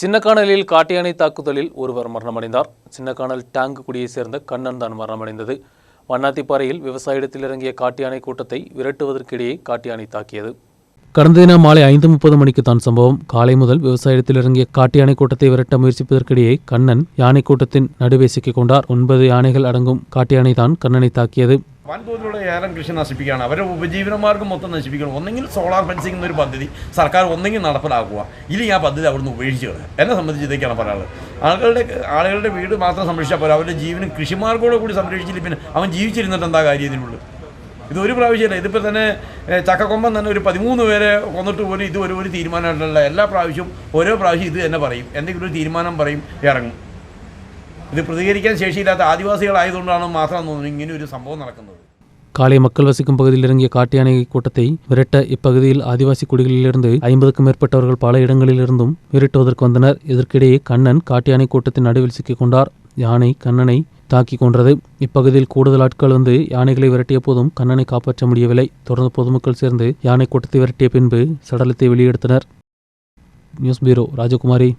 சின்னக்கானலில் காட்டியானை தாக்குதலில் ஒருவர் மரணமடைந்தார். சின்னக்கானல் டேங்கு குடியைச் சேர்ந்த கண்ணன் தான் மரணமடைந்தது. வண்ணாத்திப்பாறையில் விவசாயத்தில் இறங்கிய காட்டியானை கூட்டத்தை விரட்டுவதற்கிடையே காட்டியானை தாக்கியது. கடந்த தினம் மாலை ஐந்து முப்பது மணிக்கு தான் சம்பவம். காலை முதல் விவசாயத்தில் இறங்கிய காட்டு யானை கூட்டத்தை விரட்ட முயற்சிப்பதற்கிடையே கண்ணன் யானை கூட்டத்தின் நடுவே சிக்கிக் கொண்டார். ஒன்பது யானைகள் அடங்கும் காட்டு யானை தான் கண்ணனை தாக்கியது. വൻതോതിലുള്ള ഏലം കൃഷി നശിപ്പിക്കുകയാണ്. അവരുടെ ഉപജീവനമാർഗം മൊത്തം നശിപ്പിക്കണം ഒന്നെങ്കിൽ സോളാർ ഫെൻസിംഗ് എന്നൊരു പദ്ധതി സർക്കാർ ഒന്നെങ്കിൽ നടപ്പിലാക്കുക. ഇല്ലെങ്കിൽ ആ പദ്ധതി അവിടുന്ന് ഉപേക്ഷിച്ചു കളയുക എന്നെ സംബന്ധിച്ച് ഇതൊക്കെയാണ് പറയാനുള്ളത്. ആളുകളുടെ ആളുകളുടെ വീട് മാത്രം സംരക്ഷിച്ചാൽ പോരാ. അവരുടെ ജീവനും കൃഷിമാർഗോടെ കൂടി സംരക്ഷിച്ചില്ല. പിന്നെ അവൻ ജീവിച്ചിരുന്നിട്ട് എന്താ കാര്യം ഇതിനുള്ളു ഇത് ഒരു പ്രാവശ്യമല്ല. ഇതിപ്പോൾ തന്നെ ചക്കക്കൊമ്പം തന്നെ ഒരു പതിമൂന്ന് പേരെ കൊന്നിട്ട് പോലും ഇത് ഒരു ഒരു തീരുമാനമായിട്ടുള്ള എല്ലാ പ്രാവശ്യവും ഓരോ പ്രാവശ്യം ഇത് തന്നെ പറയും. എന്തെങ്കിലും ഒരു തീരുമാനം പറയും ഇറങ്ങും. ഇത് പ്രതികരിക്കാൻ ശേഷിയില്ലാത്ത ആദിവാസികളായതുകൊണ്ടാണ് മാത്രം തോന്നുന്നത് ഇങ്ങനെ ഒരു സംഭവം നടക്കുന്നത്. காலை மக்கள் வசிக்கும் பகுதியில் இறங்கிய காட்டு யானை கூட்டத்தை விரட்ட இப்பகுதியில் ஆதிவாசி குடிகளிலிருந்து ஐம்பதுக்கும் மேற்பட்டவர்கள் பல இடங்களிலிருந்தும் விரட்டுவதற்கு வந்தனர். இதற்கிடையே கண்ணன் காட்டு யானை கூட்டத்தின் நடுவில் சிக்கிக் கொண்டார். யானை கண்ணனை தாக்கி கொன்றது. இப்பகுதியில் கூடுதல் ஆட்கள் வந்து யானைகளை விரட்டிய போதும் கண்ணனை காப்பாற்ற முடியவில்லை. தொடர்ந்து பொதுமக்கள் சேர்ந்து யானை கூட்டத்தை விரட்டிய பின்பு சடலத்தை வெளியெடுத்தனர். நியூஸ் பீரோ ராஜகுமாரி.